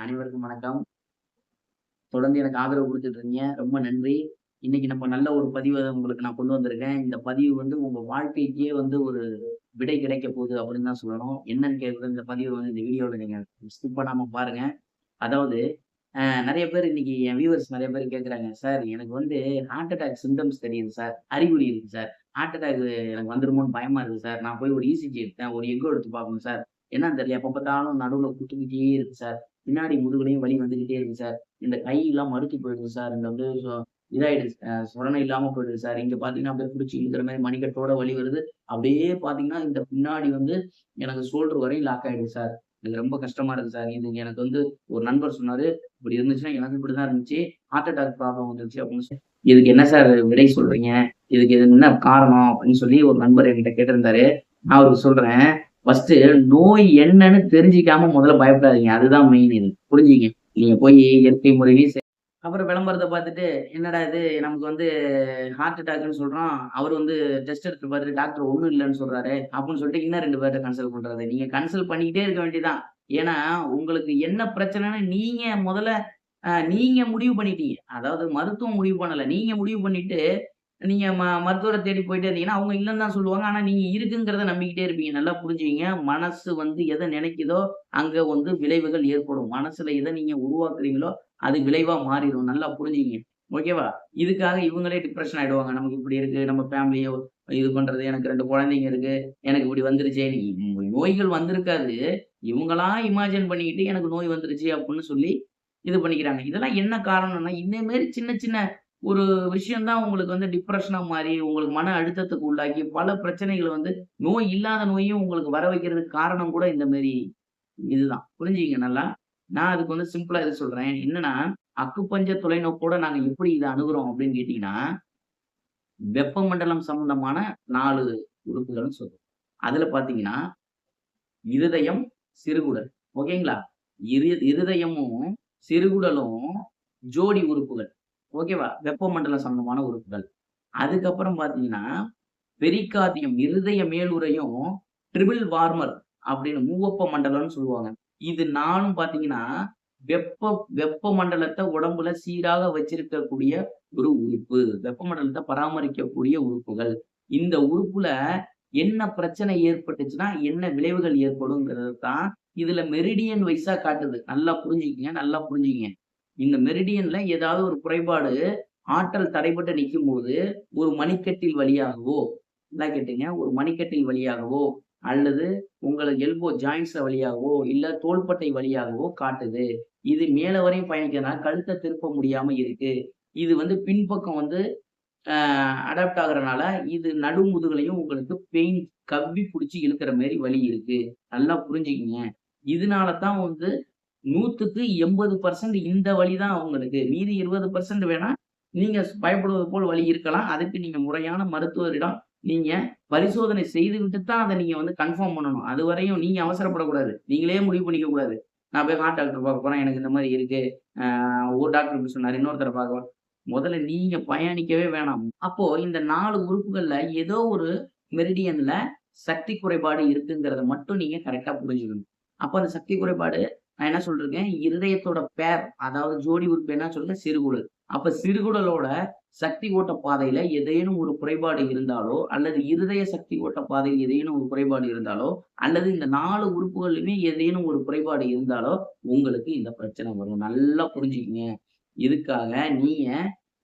அனைவருக்கும் வணக்கம். தொடர்ந்து எனக்கு ஆதரவு கொடுத்துட்டு இருக்கீங்க. ரொம்ப நன்றி. இன்னைக்கு நம்ம நல்ல ஒரு பதிவை உங்களுக்கு நான் கொண்டு வந்திருக்கேன். இந்த பதிவு வந்து உங்க வாழ்க்கைக்கே வந்து ஒரு விடை கிடைக்கப் போகுது அப்படின்னு தான் சொல்லணும். என்னன்னு கேட்குறது இந்த பதிவு வந்து இந்த வீடியோவில் நீங்கள் ஸ்கிப் பண்ணாமல் பாருங்க. அதாவது நிறைய பேர் இன்னைக்கு என் வியூவர்ஸ் நிறைய பேர் கேட்குறாங்க, "சார் எனக்கு வந்து ஹார்ட் அட்டாக் சிம்டம்ஸ் தெரியுது சார். அறிகுறி இருக்கு சார். ஹார்ட் அட்டாக் எனக்கு வந்துருமோன்னு பயமா இருக்கு சார். நான் போய் ஒரு இசிஜி எடுத்தேன். ஒரு எக்கோ எடுத்து பார்க்கணும் சார். என்னன்னு தெரியல. எப்போ பார்த்தாலும் நடுவில் குட்டி குட்டியே இருக்கு சார். பின்னாடி முதுகுலையும் வலி வந்துகிட்டே இருக்கு சார். இந்த கையெல்லாம் மறுத்து போயிடுது சார். இந்த வந்து இதாயிடுது சுரணை அ இல்லாம போயிடுது சார். இங்க பார்த்தீங்கன்னா, அப்படியே புடிச்சு இழுக்கிற மாதிரி மணிக்கட்டோட வலி வருது. அப்படியே பார்த்தீங்கன்னா, இந்த பின்னாடி வந்து எனக்கு ஷோல்டர் வரையும் லாக் ஆயிடுது சார். எனக்கு ரொம்ப கஷ்டமா இருக்கு சார். இது எனக்கு வந்து ஒரு நண்பர் சொன்னாரு. இப்படி இருந்துச்சுன்னா எனக்கு இப்படிதான் இருந்துச்சு. ஹார்ட் அட்டாக் ப்ராப்ளம் வந்துருச்சு அப்படின்னு சொல்லி இதுக்கு என்ன சார் விடை சொல்றீங்க? இதுக்கு இது என்ன காரணம்? அப்படின்னு சொல்லி ஒரு நண்பர் என்கிட்ட கேட்டிருந்தாரு. நான் அவருக்கு சொல்றேன். ஃபர்ஸ்ட் நோய் என்னன்னு தெரிஞ்சிக்காம முதல்ல பயப்படாதீங்க. அதுதான் மெயின் இது. புரிஞ்சுங்க நீங்க போய் இயற்கை முறையிலையும் அப்புறம் விளம்பரத்தை பார்த்துட்டு, என்னடா இது நமக்கு வந்து ஹார்ட் அட்டாக்னு சொல்றான். அவர் வந்து டெஸ்ட் எடுத்து பார்த்துட்டு டாக்டர் ஒன்றும் இல்லைன்னு சொல்றாரு அப்படின்னு சொல்லிட்டு இன்னும் ரெண்டு பேர்ட்ட கன்சல்ட் பண்றது. நீங்க கன்சல்ட் பண்ணிக்கிட்டே இருக்க வேண்டியதுதான். ஏன்னா, உங்களுக்கு என்ன பிரச்சனைன்னு நீங்க முதல்ல நீங்க முடிவு பண்ணிட்டீங்க. அதாவது மருத்துவம் முடிவு பண்ணல. நீங்க முடிவு பண்ணிட்டு, நீங்கள் ம மருத்துவரை தேடி போயிட்டே இருந்தீங்கன்னா, அவங்க இல்லைன்னு தான் சொல்லுவாங்க. ஆனால் நீங்கள் இருக்குங்கிறத நம்பிக்கிட்டே இருப்பீங்க. நல்லா புரிஞ்சுவீங்க மனசு வந்து எதை நினைக்குதோ, அங்கே வந்து விளைவுகள் ஏற்படும். மனசில் எதை நீங்கள் உருவாக்குறீங்களோ, அது விளைவாக மாறிடும் நல்லா புரிஞ்சுங்க ஓகேவா? இதுக்காக இவங்களே டிப்ரஷன் ஆகிடுவாங்க நமக்கு இப்படி இருக்குது நம்ம ஃபேமிலியோ இது பண்ணுறது எனக்கு ரெண்டு குழந்தைங்க இருக்குது எனக்கு இப்படி வந்துருச்சே! நோய்கள் வந்திருக்காது. இவங்களா இமேஜின் பண்ணிக்கிட்டு எனக்கு நோய் வந்துருச்சு அப்படின்னு சொல்லி இது பண்ணிக்கிறாங்க. இதெல்லாம் என்ன காரணம்னா, இந்த சின்ன சின்ன ஒரு விஷயம்தான் உங்களுக்கு வந்து டிப்ரெஷனாக மாறி, உங்களுக்கு மன அழுத்தத்துக்கு உள்ளாக்கி, பல பிரச்சனைகளை வந்து நோய் இல்லாத நோயும் உங்களுக்கு வர வைக்கிறதுக்கு காரணம் கூட இந்த மாதிரி இதுதான். புரிஞ்சுங்க நல்லா. நான் அதுக்கு வந்து சிம்பிளாக இது சொல்கிறேன் என்னன்னா, அக்குப்பஞ்ச தொலைநோக்கோட நாங்கள் எப்படி இதை அணுகிறோம் அப்படின்னு கேட்டிங்கன்னா வெப்பமண்டலம் சம்பந்தமான நாலு உறுப்புகள்னு சொல்லுவோம் அதில் பார்த்தீங்கன்னா, இருதயம், சிறுகுடல். ஓகேங்களா? இரு இருதயமும், சிறுகுடலும் ஜோடி உறுப்புகள். ஓகேவா? வெப்பமண்டல சம்பந்தமான உறுப்புகள். அதுக்கப்புறம் பார்த்தீங்கன்னா, பெரிகார்டியம் இருதய மேலுறையும், ட்ரிபிள் வார்மர் அப்படின்னு மூவப்ப மண்டலம்னு சொல்லுவாங்க. இது நானும் பார்த்தீங்கன்னா, வெப்ப வெப்ப மண்டலத்தை உடம்புல சீராக வச்சிருக்கக்கூடிய ஒரு உறுப்பு. வெப்பமண்டலத்தை பராமரிக்கக்கூடிய உறுப்புகள். இந்த உறுப்புல என்ன பிரச்சனை ஏற்பட்டுச்சுன்னா, என்ன விளைவுகள் ஏற்படும்ங்கிறது தான் இதுல மெரிடியன் வைஸா காட்டுது. நல்லா புரிஞ்சுக்கிங்க நல்லா புரிஞ்சுக்கங்க. இந்த மெரிடியன்ல ஏதாவது ஒரு குறைபாடு ஆற்றல் தடைபட்டு நிக்கும்போது, ஒரு மணிக்கட்டில் வழியாகவோ, என்ன கேட்டீங்க ஒரு மணிக்கட்டில் வழியாகவோ, அல்லது உங்களுக்கு எல்போ ஜாயின்ஸ் வழியாகவோ, இல்ல தோள்பட்டை வழியாகவோ காட்டுது. இது மேல வரையும் பயணிக்கிறதுனால கழுத்தை திருப்ப முடியாம இருக்கு. இது வந்து பின்பக்கம் வந்து அடாப்ட் ஆகுறனால, இது நடுமுதுகளையும் உங்களுக்கு பெயின் கவ்வி பிடிச்சி இழுக்கிற மாதிரி வழி இருக்கு. நல்லா புரிஞ்சுக்கிங்க இதனால தான் வந்து 100க்கு 80% இந்த வழி தான் அவங்களுக்கு மீதி 20% வேணா, நீங்க பயப்படுவது போல் வழி இருக்கலாம். அதுக்கு நீங்க முறையான மருத்துவரிடம் நீங்க பரிசோதனை செய்துவிட்டு தான் அதை நீங்க வந்து கன்ஃபார்ம் பண்ணணும். அதுவரையும் நீங்க அவசரப்படக்கூடாது. நீங்களே முடிவு பண்ணிக்க கூடாது. நான் போய் ஹார்ட் டாக்டர் பார்க்க போறேன். எனக்கு இந்த மாதிரி இருக்கு. ஒரு டாக்டர் இப்படி சொன்னாரு. இன்னொருத்தர பார்க்கலாம் முதல்ல நீங்க பயணிக்கவே வேணாம். அப்போ இந்த நாலு உறுப்புகள்ல ஏதோ ஒரு மெரிடியன்ல சக்தி குறைபாடு இருக்குங்கிறத மட்டும் நீங்க கரெக்டா புரிஞ்சுக்கணும். அப்போ அந்த சக்தி குறைபாடு நான் என்ன சொல்றேன் இருதயத்தோட பேர் அதாவது ஜோடி உறுப்பு என்ன சொல்றேன் சிறுகுடல். அப்ப சிறுகுடலோட சக்தி ஓட்ட பாதையில ஏதேனும் ஒரு குறைபாடு இருந்தாலோ, அல்லது இருதய சக்தி ஓட்ட பாதையில் ஏதேனும் ஒரு குறைபாடு இருந்தாலோ, அல்லது இந்த நாலு உறுப்புகளுமே ஏதேனும் ஒரு குறைபாடு இருந்தாலோ, உங்களுக்கு இந்த பிரச்சனை வரும். நல்லா புரிஞ்சுக்கங்க. இதுக்காக நீங்க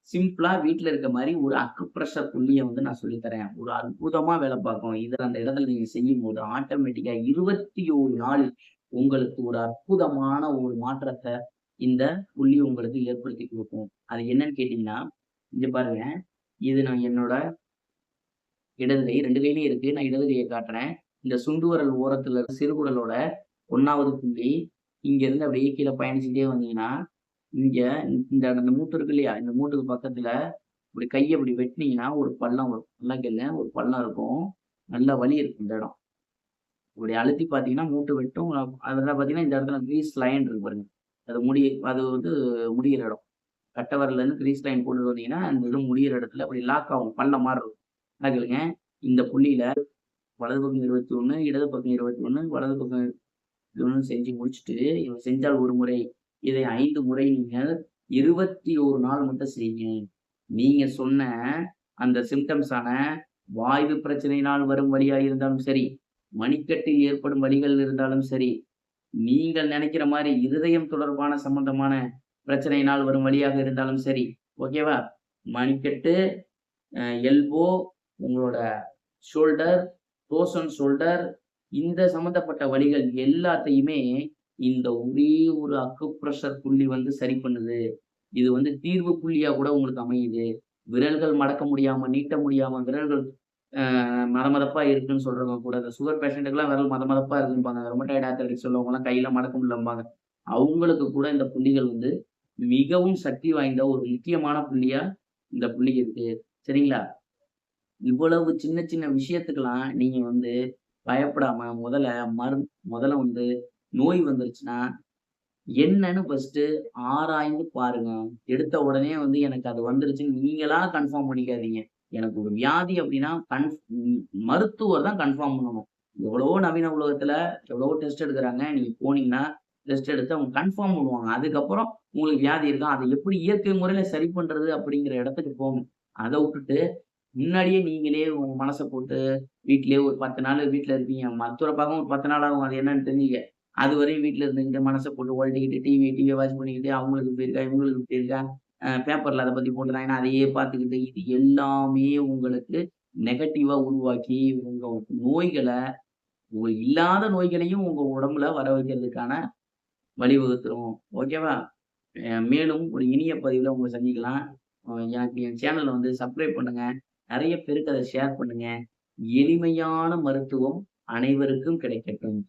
சிம்பிளா வீட்டுல இருக்க மாதிரி ஒரு அக்குப்ரெஷர் புள்ளிய வந்து நான் சொல்லித்தரேன் ஒரு அற்புதமா வேலை பார்க்கும். இத அந்த இடத்துல நீங்க செய்யும் போது ஆட்டோமேட்டிக்கா இருபத்தி ஒரு நாள் உங்களுக்கு ஒரு அற்புதமான ஒரு மாற்றத்தை இந்த புள்ளி உங்களுக்கு ஏற்படுத்தி கொடுக்கும் அது என்னன்னு கேட்டீங்கன்னா, இங்க பாருங்க. இது நான் என்னோட இடது கை ரெண்டு கையிலையும் இருக்கு. நான் இடது கையை காட்டுறேன். இந்த சுண்டு விரல் ஓரத்துல சிறுகுடலோட ஒன்னாவது புள்ளி, இங்க இருந்து அப்படியே கீழே பயணிச்சுட்டே வந்தீங்கன்னா, இங்க இந்த அந்த மூட்டு இருக்கு இல்லையா? இந்த மூட்டுக்கு பக்கத்துல இப்படி கையை இப்படி வெட்டினீங்கன்னா ஒரு பள்ளம் வரும். நல்லா கேளுங்க. ஒரு பள்ளம் இருக்கும். நல்ல வலி இருக்கும் இந்த இடம். இப்படி அழுத்தி பார்த்தீங்கன்னா, மூட்டு வெட்டும். அதில் பார்த்தீங்கன்னா, இந்த இடத்துல கிரீஸ் லைன் இருக்கு பாருங்க. அது முடி அது வந்து முடிகிற இடம். கட்டவரிலேருந்து க்ரீஸ் கிரீஸ் லைன் கொண்டு வந்தீங்கன்னா, அந்த இது முடியிற இடத்துல அப்படி லாக் ஆகும். பள்ளம் மாதிரி இருக்கும். கேளுங்க. இந்த புள்ளியில வலது பக்கம் 21, இடது பக்கம் 21, வலது பக்கம் 21 செஞ்சு முடிச்சுட்டு, இவன் செஞ்சால் ஒரு முறை, இதை ஐந்து முறை நீங்க 21 நாள் மட்டும் செய்யுங்க. நீங்கள் சொன்ன அந்த சிம்டம்ஸான வாய்வு பிரச்சனையினால் வரும் வழியாக இருந்தாலும் சரி, மணிக்கட்டில் ஏற்படும் வழிகள் இருந்தாலும் சரி, நீங்கள் நினைக்கிற மாதிரி இருதயம் தொடர்பான சம்பந்தமான பிரச்சனையினால் வரும் வழியாக இருந்தாலும் சரி, ஓகேவா? மணிக்கட்டு, எல்போ, உங்களோட ஷோல்டர், டோஸ் அண்ட் ஷோல்டர் இந்த சம்மந்தப்பட்ட வழிகள் எல்லாத்தையுமே இந்த ஒரே ஒரு அக்குப்ரெஷர் புள்ளி வந்து சரி பண்ணுது. இது வந்து தீர்வு புள்ளியா கூட உங்களுக்கு அமையுது. விரல்கள் மடக்க முடியாம, நீட்ட முடியாம, விரல்கள் அ மதமதப்பா இருக்குன்னு சொல்றவங்க கூட இந்த சுகர் பேஷண்ட்டுக்குலாம் விரல் மதமதப்பா இருக்கும்பாங்க. ரொமட்டாய்டு ஆர்த்ரைட்டிஸ் உள்ளவங்கலாம் கையில மடக்க முடியலம்பாங்க. அவங்களுக்கு கூட இந்த புள்ளிகள் வந்து மிகவும் சக்தி வாய்ந்த ஒரு முக்கியமான புள்ளியா இந்த புள்ளி இருக்கு. சரிங்களா? இவ்வளவு சின்ன சின்ன விஷயத்துக்கெல்லாம் நீங்க வந்து பயப்படாம முதல்ல மரு முதல்ல வந்து நோய் வந்துருச்சுன்னா, என்னன்னு ஃபர்ஸ்ட் ஆராய்ந்து பாருங்க. எடுத்த உடனே வந்து எனக்கு அது வந்துருச்சுன்னு நீங்களா கன்ஃபார்ம் பண்ணிக்காதீங்க. எனக்கு ஒரு வியாதி அப்படின்னா கன் மருத்துவர் தான் கன்ஃபார்ம் பண்ணணும். எவ்வளவோ நவீன உலகத்துல எவ்வளவோ டெஸ்ட் எடுக்கிறாங்க நீங்க போனீங்கன்னா, டெஸ்ட் எடுத்து அவங்க கன்ஃபார்ம் பண்ணுவாங்க. அதுக்கப்புறம் உங்களுக்கு வியாதி இருக்கா? அதை எப்படி இயற்கை முறையில சரி பண்றது அப்படிங்கிற இடத்துக்கு போகணும் அதை விட்டுட்டு முன்னாடியே நீங்களே உங்க மனசை போட்டு வீட்லயே ஒரு 10 நாள் வீட்டுல இருப்பீங்க. மருத்துவரை பார்க்க ஒரு 10 நாள் ஆகும். அது என்னன்னு தெரிஞ்சுக்க. அதுவரையும் வீட்டுல இருந்துகிட்டு மனசை போட்டு உழட்டிக்கிட்டு டிவி டிவியை வாட்ச் பண்ணிக்கிட்டு அவங்களுக்கு இப்படி இருக்கா, இவங்களுக்கு இப்படி இருக்கா, பேப்பரில் அதை பற்றி பத்தி போட்டுருந்தாங்கன்னா அதையே பார்த்துக்கிட்டு இது எல்லாமே உங்களுக்கு நெகட்டிவாக உருவாக்கி உங்கள் நோய்களை உங்க இல்லாத நோய்களையும் உங்கள் உடம்புல வர வைக்கிறதுக்கான வழிவகுத்துரும். ஓகேவா? மேலும் ஒரு இனிய பதிவில் உங்களை சந்திக்கலாம். எனக்கு என் சேனலை வந்து சப்ஸ்கிரைப் பண்ணுங்க. நிறைய பேருக்கு அதை ஷேர் பண்ணுங்க. எளிமையான மருத்துவம் அனைவருக்கும் கிடைக்கட்டும்.